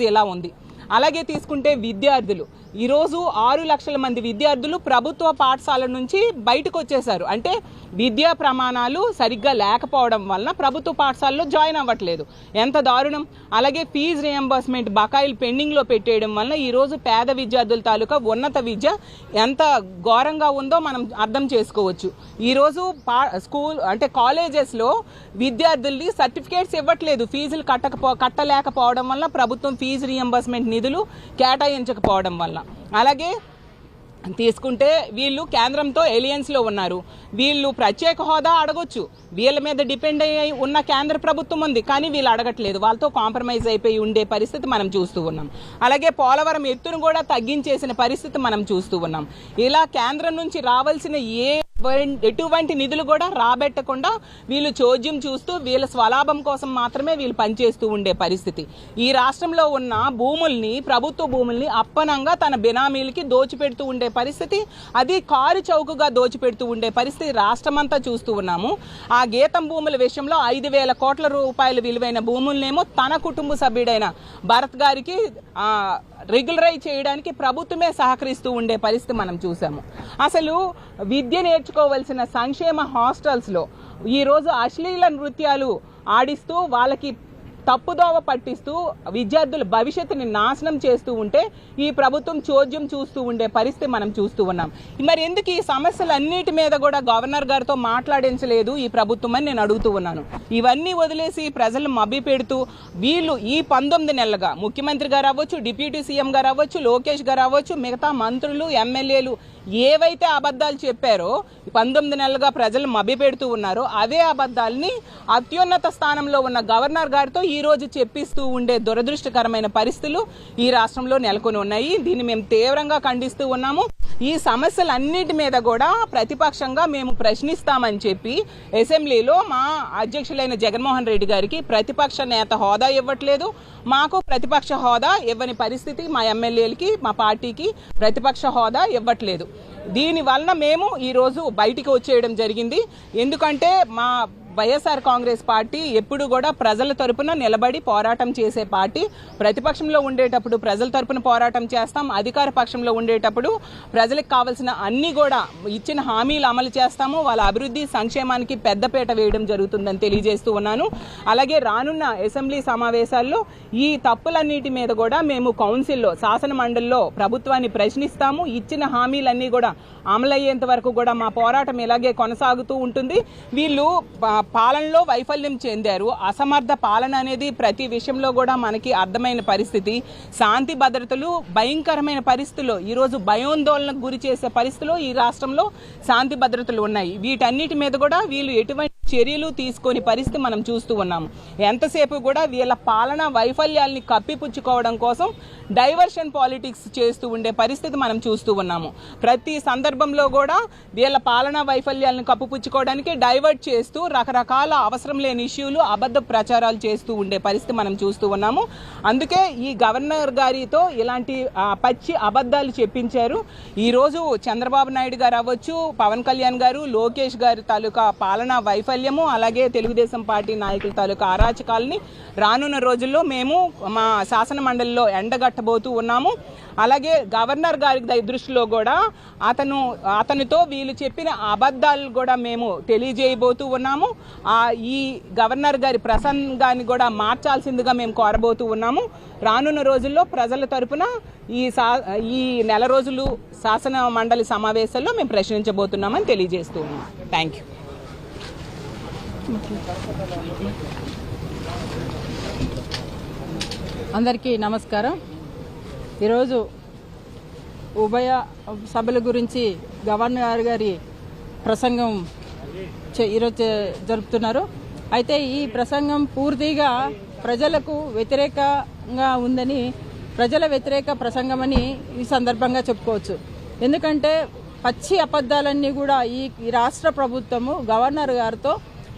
ఎలా ఉంది? అలాగే తీసుకుంటే విద్యార్థులు ఈరోజు ఆరు లక్షల మంది విద్యార్థులు ప్రభుత్వ పాఠశాల నుంచి బయటకు వచ్చేసారు అంటే విద్యా ప్రమాణాలు సరిగ్గా లేకపోవడం వలన ప్రభుత్వ పాఠశాలలో జాయిన్ అవ్వట్లేదు. ఎంత దారుణం. అలాగే ఫీజు రియంబర్స్మెంట్ బకాయిలు పెండింగ్లో పెట్టేయడం వలన ఈరోజు పేద విద్యార్థుల తాలూకా ఉన్నత విద్య ఎంత ఘోరంగా ఉందో మనం అర్థం చేసుకోవచ్చు. ఈరోజు పా స్కూల్ అంటే కాలేజెస్లో విద్యార్థుల్ని సర్టిఫికేట్స్ ఇవ్వట్లేదు. ఫీజులు కట్టకపో కట్టలేకపోవడం వల్ల ప్రభుత్వం ఫీజు రియంబర్స్మెంట్ నిధులు కేటాయించకపోవడం వల్ల అలాగే తీసుకుంటే వీళ్ళు కేంద్రంతో ఎలియన్స్లో ఉన్నారు. వీళ్ళు ప్రత్యేక హోదా అడగొచ్చు. వీళ్ళ మీద డిపెండ్ అయ్యి ఉన్న కేంద్ర ప్రభుత్వం ఉంది కానీ వీళ్ళు అడగట్లేదు. వాళ్ళతో కాంప్రమైజ్ అయిపోయి ఉండే పరిస్థితి మనం చూస్తూ ఉన్నాం. అలాగే పోలవరం ఎత్తును కూడా తగ్గించేసిన పరిస్థితి మనం చూస్తూ ఉన్నాం. ఇలా కేంద్రం నుంచి రావాల్సిన ఏ ఎటువంటి నిధులు కూడా రాబెట్టకుండా వీళ్ళు చోద్యం చూస్తూ వీళ్ళ స్వలాభం కోసం మాత్రమే వీళ్ళు పనిచేస్తూ ఉండే పరిస్థితి. ఈ రాష్ట్రంలో ఉన్న భూముల్ని ప్రభుత్వ భూముల్ని అప్పనంగా తన బినామీలకి దోచిపెడుతూ ఉండే పరిస్థితి అది కారు చౌకగా దోచిపెడుతూ ఉండే పరిస్థితి రాష్ట్రమంతా చూస్తూ ఉన్నాము. ఆ గీతం భూముల విషయంలో ఐదు వేల కోట్ల రూపాయల విలువైన భూములనేమో తన కుటుంబ సభ్యుడైన భరత్ గారికి రెగ్యులరైజ్ చేయడానికి ప్రభుత్వమే సహకరిస్తూ ఉండే పరిస్థితి మనం చూసాము. అసలు విద్య నేర్చుకోవలసిన సంక్షేమ హాస్టల్స్లో ఈరోజు అశ్లీల నృత్యాలు ఆడిస్తూ వాళ్ళకి తప్పుదోవ పట్టిస్తూ విద్యార్థుల భవిష్యత్తుని నాశనం చేస్తూ ఉంటే ఈ ప్రభుత్వం చోద్యం చూస్తూ ఉండే పరిస్థితి మనం చూస్తూ ఉన్నాం. మరి ఎందుకు ఈ సమస్యలన్నిటి మీద కూడా గవర్నర్ గారితో మాట్లాడించలేదు ఈ ప్రభుత్వం అని నేను అడుగుతూ ఉన్నాను. ఇవన్నీ వదిలేసి ప్రజలు మభ్య పెడుతూ వీళ్ళు ఈ పంతొమ్మిది నెలలుగా ముఖ్యమంత్రి గారు అవ్వచ్చు డిప్యూటీ సీఎం గారు అవ్వచ్చు లోకేష్ గారు అవ్వచ్చు మిగతా మంత్రులు ఎమ్మెల్యేలు ఏవైతే అబద్ధాలు చెప్పారో పంతొమ్మిది నెలలుగా ప్రజలు మభ్యపెడుతూ ఉన్నారో అదే అబద్ధాలని అత్యున్నత స్థానంలో ఉన్న గవర్నర్ గారితో ఈ రోజు చెప్పిస్తూ ఉండే దురదృష్టకరమైన పరిస్థితులు ఈ రాష్ట్రంలో నెలకొని ఉన్నాయి. దీన్ని మేము తీవ్రంగా ఖండిస్తూ ఉన్నాము. ఈ సమస్యలన్నిటి మీద కూడా ప్రతిపక్షంగా మేము ప్రశ్నిస్తామని చెప్పి అసెంబ్లీలో మా అధ్యక్షులైన జగన్మోహన్ రెడ్డి గారికి ప్రతిపక్ష నేత హోదా ఇవ్వట్లేదు. మాకు ప్రతిపక్ష హోదా ఇవ్వని పరిస్థితి మా ఎమ్మెల్యేలకి మా పార్టీకి ప్రతిపక్ష హోదా ఇవ్వట్లేదు. దీని వలన మేము ఈరోజు బయటికి వచ్చేయడం జరిగింది. ఎందుకంటే మా వైఎస్ఆర్ కాంగ్రెస్ పార్టీ ఎప్పుడు కూడా ప్రజల తరపున నిలబడి పోరాటం చేసే పార్టీ. ప్రతిపక్షంలో ఉండేటప్పుడు ప్రజల తరపున పోరాటం చేస్తాం. అధికార పక్షంలో ఉండేటప్పుడు ప్రజలకు కావాల్సిన అన్ని కూడా ఇచ్చిన హామీలు అమలు చేస్తాము. వాళ్ళ అభివృద్ధి సంక్షేమానికి పెద్దపీట వేయడం జరుగుతుందని తెలియజేస్తూ ఉన్నాను. అలాగే రానున్న అసెంబ్లీ సమావేశాల్లో ఈ తప్పులన్నిటి మీద కూడా మేము కౌన్సిల్లో శాసన మండలిలో ప్రభుత్వాన్ని ప్రశ్నిస్తాము. ఇచ్చిన హామీలన్నీ కూడా అమలయ్యేంత వరకు కూడా మా పోరాటం ఇలాగే కొనసాగుతూ ఉంటుంది. వీళ్ళు పాలనలో వైఫల్యం చెందారు. అసమర్థ పాలన అనేది ప్రతి విషయంలో కూడా మనకి అర్థమైన పరిస్థితి. శాంతి భద్రతలు భయంకరమైన పరిస్థితుల్లో ఈరోజు భయోందోళనకు గురి చేసే పరిస్థితిలో ఈ రాష్ట్రంలో శాంతి భద్రతలు ఉన్నాయి. వీటన్నిటి మీద కూడా వీళ్ళు ఎటువంటి చర్యలు తీసుకొని పరిస్థితి మనం చూస్తూ ఉన్నాము. ఎంతసేపు కూడా వీళ్ళ పాలన వైఫల్యాల్ని కప్పిపుచ్చుకోవడం కోసం డైవర్షన్ పాలిటిక్స్ చేస్తూ ఉండే పరిస్థితి మనం చూస్తూ ఉన్నాము. ప్రతి సందర్భంలో కూడా వీళ్ళ పాలన వైఫల్యాలను కప్పిపుచ్చుకోవడానికి డైవర్ట్ చేస్తూ రకరకాల అవసరం లేని ఇష్యూలు అబద్ధ ప్రచారాలు చేస్తూ ఉండే పరిస్థితి మనం చూస్తూ ఉన్నాము. అందుకే ఈ గవర్నర్ గారితో ఇలాంటి పచ్చి అబద్ధాలు చెప్పించారు. ఈరోజు చంద్రబాబు నాయుడు గారు అవ్వచ్చు పవన్ కళ్యాణ్ గారు లోకేష్ గారి తాలూకా పాలనా వైఫల్యం వైఫల్యము అలాగే తెలుగుదేశం పార్టీ నాయకుల తాలూకా అరాచకాలని రానున్న రోజుల్లో మేము మా శాసన మండలిలో ఎండగట్టబోతూ ఉన్నాము. అలాగే గవర్నర్ గారి ద- దృష్టిలో కూడా అతను అతనితో వీళ్ళు చెప్పిన అబద్ధాలు కూడా మేము తెలియజేయబోతూ ఉన్నాము. ఈ గవర్నర్ గారి ప్రసంగాన్ని కూడా మార్చాల్సిందిగా మేము కోరబోతూ ఉన్నాము. రానున్న రోజుల్లో ప్రజల తరపున ఈ సా ఈ నెల రోజులు శాసన మండలి సమావేశాల్లో మేము ప్రశ్నించబోతున్నామని తెలియజేస్తూ ఉన్నాం. థ్యాంక్ యూ అందరికీ నమస్కారం. ఈరోజు ఉభయ సభల గురించి గవర్నర్ గారి ప్రసంగం చే- ఈరోజు జరుపుతున్నారు. అయితే ఈ ప్రసంగం పూర్తిగా ప్రజలకు వ్యతిరేకంగా ఉందని ప్రజల వ్యతిరేక ప్రసంగమని ఈ సందర్భంగా చెప్పుకోవచ్చు. ఎందుకంటే పచ్చి అబద్ధాలన్నీ కూడా ఈ రాష్ట్ర ప్రభుత్వము గవర్నర్ గారితో